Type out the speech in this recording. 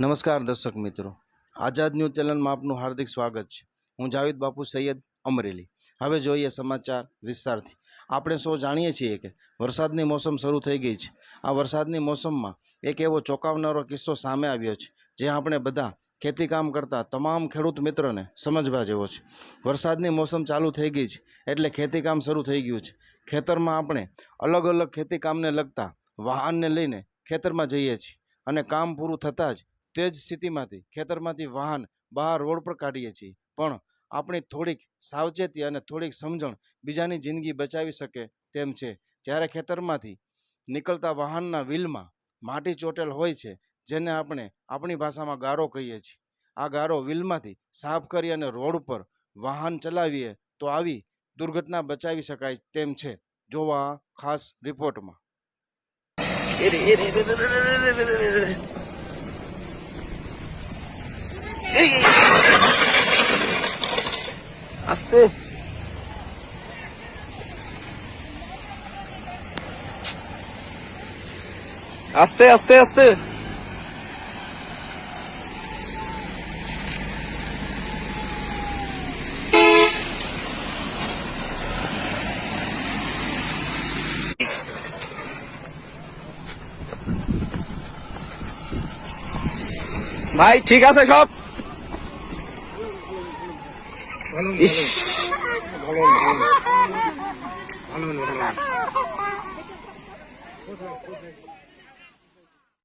નમસ્કાર દર્શક મિત્રો. આઝાદ ન્યૂઝ ચેનલમાં આપનું હાર્દિક સ્વાગત છે. હું જાવેદ બાપુ સૈયદ અમરેલી. હવે જોઈએ સમાચાર વિસ્તારથી. આપણે સૌ જાણીએ છીએ કે વરસાદની મોસમ શરૂ થઈ ગઈ છે. આ વરસાદની મોસમમાં એક એવો ચોંકાવનારો કિસ્સો સામે આવ્યો છે, જે આપણે બધા ખેતી કામ કરતા તમામ ખેડૂત મિત્રોને સમજવા જેવો છે. વરસાદની મોસમ ચાલુ થઈ ગઈ છે, એટલે ખેતીકામ શરૂ થઈ ગયું છે. ખેતરમાં આપણે અલગ અલગ ખેતીકામને લગતા વાહનને લઈને ખેતરમાં જઈએ છીએ અને કામ પૂરું થતાં જ તે જ સ્થિતિમાંથી ખેતરમાંથી વાહન બહાર રોડ પર કાઢીએ છીએ. પણ આપણી થોડીક સાવચેતી અને થોડીક સમજણ બીજાની જિંદગી બચાવી શકે તેમ છે. જ્યારે ખેતરમાંથી નીકળતા વાહનના વ્હીલમાં માટી ચોટેલ હોય છે, જેને આપણે આપણી ભાષામાં ગારો કહીએ છીએ. આ ગારો વ્હીલમાંથી સાફ કરી અને રોડ પર વાહન ચલાવીએ તો આવી દુર્ઘટના બચાવી શકાય તેમ છે. જોવા ખાસ રિપોર્ટમાં. আস্তে আস্তে আস্তে আস্তে ভাই ঠিক আছে সব ইস ভালো ভালো ভালো